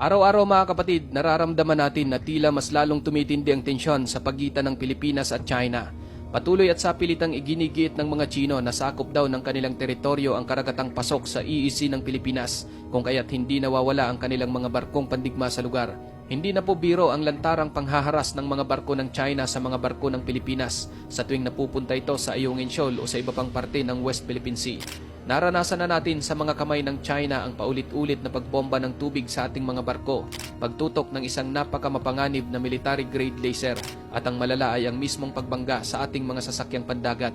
Araw-araw mga kapatid, nararamdaman natin na tila mas lalong tumitindi ang tensyon sa pagitan ng Pilipinas at China. Patuloy at sapilitang iginigit ng mga Chino na sakop daw ng kanilang teritoryo ang karagatang pasok sa EEC ng Pilipinas kung kaya't hindi nawawala ang kanilang mga barkong pandigma sa lugar. Hindi na po biro ang lantarang panghaharas ng mga barko ng China sa mga barko ng Pilipinas sa tuwing napupunta ito sa Ayungin Shoal o sa iba pang parte ng West Philippine Sea. Naranasan na natin sa mga kamay ng China ang paulit-ulit na pagbomba ng tubig sa ating mga barko, pagtutok ng isang napakamapanganib na military grade laser at ang malala ay ang mismong pagbangga sa ating mga sasakyang pandagat.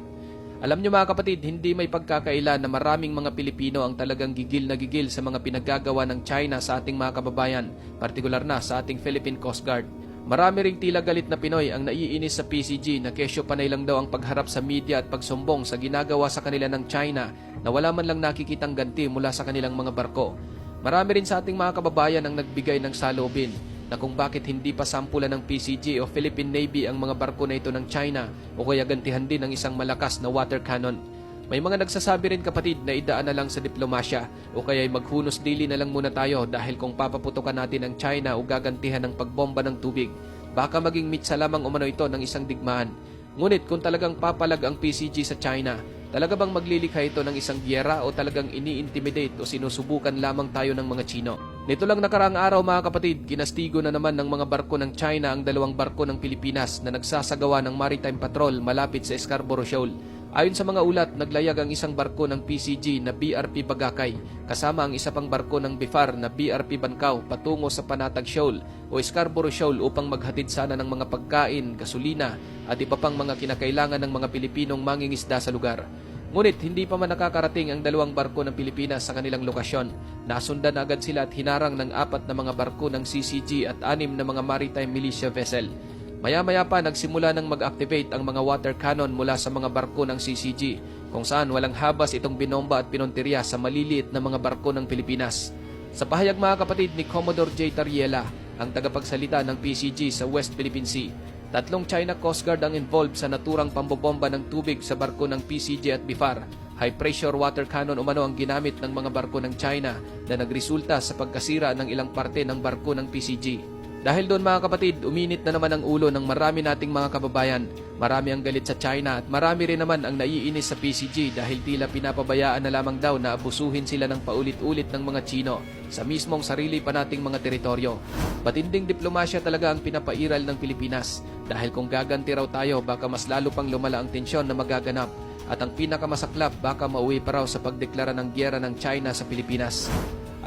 Alam nyo mga kapatid, hindi may pagkakaila na maraming mga Pilipino ang talagang gigil na gigil sa mga pinaggagawa ng China sa ating mga kababayan, partikular na sa ating Philippine Coast Guard. Marami ring tila galit na Pinoy ang naiinis sa PCG na kesyo panay lang daw ang pagharap sa media at pagsumbong sa ginagawa sa kanila ng China na wala man lang nakikitang ganti mula sa kanilang mga barko. Marami rin sa ating mga kababayan ang nagbigay ng salobin na kung bakit hindi pa sampulan ng PCG o Philippine Navy ang mga barko na ito ng China o kaya gantihan din ng isang malakas na water cannon. May mga nagsasabi rin kapatid na idaan na lang sa diplomasya o kaya'y maghunos dili na lang muna tayo dahil kung papaputukan natin ang China o gagantihan ng pagbomba ng tubig, baka maging mitsa lamang umano ito ng isang digmaan. Ngunit kung talagang papalag ang PCG sa China, talaga bang maglilikha ito ng isang giyera o talagang ini-intimidate o sinusubukan lamang tayo ng mga Chino? Nito lang nakaraang araw mga kapatid, ginastigo na naman ng mga barko ng China ang dalawang barko ng Pilipinas na nagsasagawa ng maritime patrol malapit sa Scarborough Shoal. Ayon sa mga ulat, naglayag ang isang barko ng PCG na BRP Bagakay kasama ang isa pang barko ng BIFAR na BRP Bancao patungo sa Panatag Shoal o Scarborough Shoal upang maghatid sana ng mga pagkain, gasolina at iba pang mga kinakailangan ng mga Pilipinong mangingisda sa lugar. Ngunit hindi pa man nakakarating ang dalawang barko ng Pilipinas sa kanilang lokasyon. Nasundan na agad sila at hinarang ng apat na mga barko ng CCG at anim na mga maritime militia vessel. Maya-maya pa nagsimula nang mag-activate ang mga water cannon mula sa mga barko ng CCG kung saan walang habas itong binomba at pinonterya sa maliliit na mga barko ng Pilipinas. Sa pahayag mga kapatid ni Commodore J. Tariela, ang tagapagsalita ng PCG sa West Philippine Sea, tatlong China Coast Guard ang involved sa naturang pambobomba ng tubig sa barko ng PCG at BIFAR. High pressure water cannon umano ang ginamit ng mga barko ng China na nagresulta sa pagkasira ng ilang parte ng barko ng PCG. Dahil doon mga kapatid, uminit na naman ang ulo ng marami nating mga kababayan. Marami ang galit sa China at marami rin naman ang naiinis sa PCG dahil tila pinapabayaan na lamang daw na abusuhin sila ng paulit-ulit ng mga Chino sa mismong sarili pa nating mga teritoryo. Matinding diplomasya talaga ang pinapairal ng Pilipinas dahil kung gaganti raw tayo baka mas lalo pang lumala ang tensyon na magaganap at ang pinakamasaklap baka mauwi pa raw sa pagdeklara ng gyera ng China sa Pilipinas.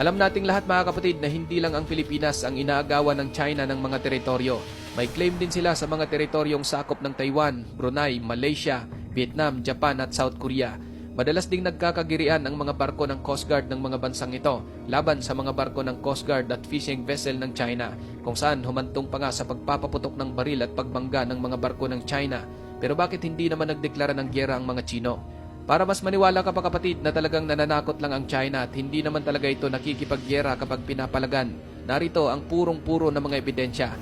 Alam nating lahat mga kapatid na hindi lang ang Pilipinas ang inaagawan ng China ng mga teritoryo. May claim din sila sa mga teritoryong sakop ng Taiwan, Brunei, Malaysia, Vietnam, Japan at South Korea. Madalas ding nagkakagirian ang mga barko ng Coast Guard ng mga bansang ito laban sa mga barko ng Coast Guard at fishing vessel ng China kung saan humantong pa nga sa pagpapaputok ng baril at pagbangga ng mga barko ng China. Pero bakit hindi naman nagdeklara ng gyera ang mga Chino? Para mas maniwala ka pa kapatid na talagang nananakot lang ang China at hindi naman talaga ito nakikipagyera kapag pinapalagan, narito ang purong-puro na mga ebidensya.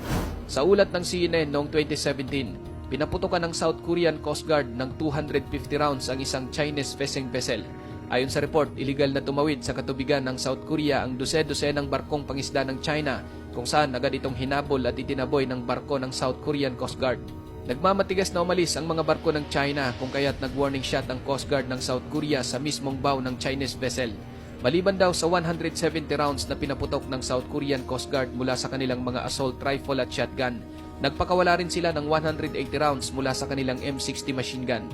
Sa ulat ng CNN noong 2017, pinaputokan ng South Korean Coast Guard ng 250 rounds ang isang Chinese fishing vessel. Ayon sa report, iligal na tumawid sa katubigan ng South Korea ang dose-dose ng barkong pangisda ng China kung saan agad itong hinabol at itinaboy ng barko ng South Korean Coast Guard. Nagmamatigas na umalis ang mga barko ng China kung kaya't nag-warning shot ang Coast Guard ng South Korea sa mismong bow ng Chinese vessel. Maliban daw sa 170 rounds na pinaputok ng South Korean Coast Guard mula sa kanilang mga assault rifle at shotgun, nagpakawala rin sila ng 180 rounds mula sa kanilang M60 machine gun.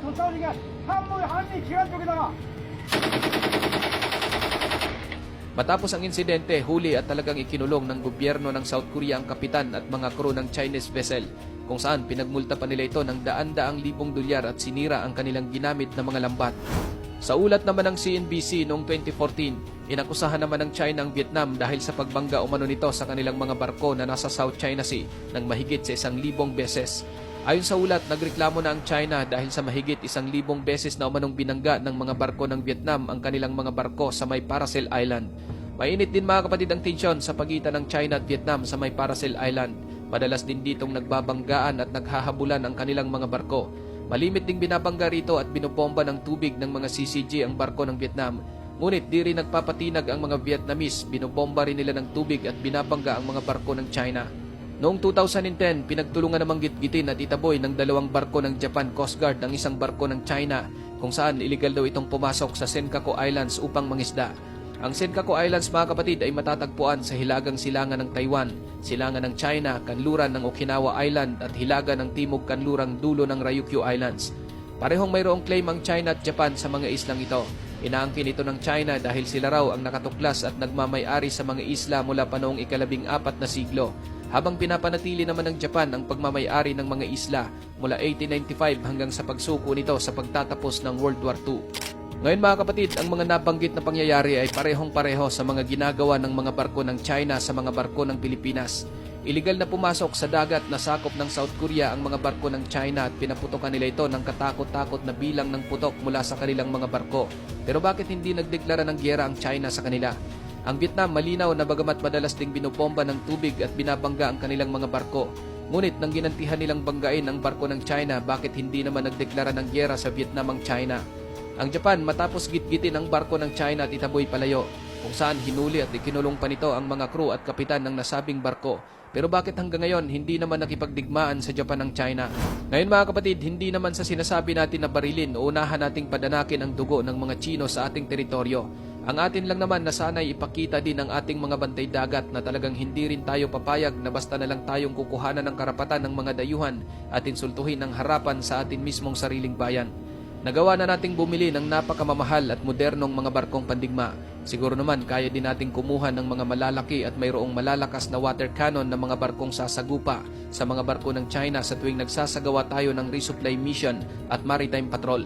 조선지에서 Matapos ang insidente, huli at talagang ikinulong ng gobyerno ng South Korea ang kapitan at mga crew ng Chinese vessel kung saan pinagmulta pa nila ito ng daan-daang libong dolyar at sinira ang kanilang ginamit na mga lambat. Sa ulat naman ng CNBC noong 2014, inakusahan naman ng China ang Vietnam dahil sa pagbangga umano nito sa kanilang mga barko na nasa South China Sea ng mahigit sa isang libong beses. Ayon sa ulat, nagreklamo na ang China dahil sa mahigit isang libong beses na umanong binangga ng mga barko ng Vietnam ang kanilang mga barko sa may Paracel Island. Mainit din mga kapatid ang tensyon sa pagitan ng China at Vietnam sa may Paracel Island. Madalas din ditong nagbabanggaan at naghahabulan ang kanilang mga barko. Malimit ding binabangga rito at binobomba ng tubig ng mga CCG ang barko ng Vietnam. Ngunit di rin nagpapatinag ang mga Vietnamese, binobomba rin nila ng tubig at binabangga ang mga barko ng China. Noong 2010, pinagtulungan namang gitgitin at itaboy ng dalawang barko ng Japan Coast Guard ang isang barko ng China kung saan iligal daw itong pumasok sa Senkaku Islands upang mangisda. Ang Senkaku Islands mga kapatid ay matatagpuan sa hilagang silangan ng Taiwan, silangan ng China, kanluran ng Okinawa Island at hilaga ng timog kanlurang dulo ng Ryukyu Islands. Parehong mayroong claim ang China at Japan sa mga islang ito. Inaangkin ito ng China dahil sila raw ang nakatuklas at nagmamay-ari sa mga isla mula pa noong ikalabing apat na siglo. Habang pinapanatili naman ng Japan ang pagmamay-ari ng mga isla mula 1895 hanggang sa pagsuko nito sa pagtatapos ng World War II. Ngayon mga kapatid, ang mga nabanggit na pangyayari ay parehong pareho sa mga ginagawa ng mga barko ng China sa mga barko ng Pilipinas. Iligal na pumasok sa dagat na sakop ng South Korea ang mga barko ng China at pinaputokan nila ito ng katakot-takot na bilang ng putok mula sa kanilang mga barko. Pero bakit hindi nagdeklara ng gyera ang China sa kanila? Ang Vietnam malinaw na bagamat madalas ding binobomba ng tubig at binabangga ang kanilang mga barko. Ngunit nang ginantihan nilang banggain ang barko ng China, bakit hindi naman nagdeklara ng gyera sa Vietnam ang China? Ang Japan matapos gitgitin ang barko ng China at itaboy palayo, kung saan hinuli at ikinulong pa nito ang mga crew at kapitan ng nasabing barko. Pero bakit hanggang ngayon hindi naman nakipagdigmaan sa Japan ang China? Ngayon mga kapatid, hindi naman sa sinasabi natin na barilin o unahan nating padanakin ang dugo ng mga Chino sa ating teritoryo. Ang atin lang naman na sana'y ipakita din ang ating mga bantay dagat na talagang hindi rin tayo papayag na basta na lang tayong kukuhanan ng karapatan ng mga dayuhan at insultuhin ng harapan sa atin mismong sariling bayan. Nagawa na nating bumili ng napakamamahal at modernong mga barkong pandigma. Siguro naman kaya din nating kumuha ng mga malalaki at mayroong malalakas na water cannon na mga barkong sasagupa sa mga barko ng China sa tuwing nagsasagawa tayo ng resupply mission at maritime patrol.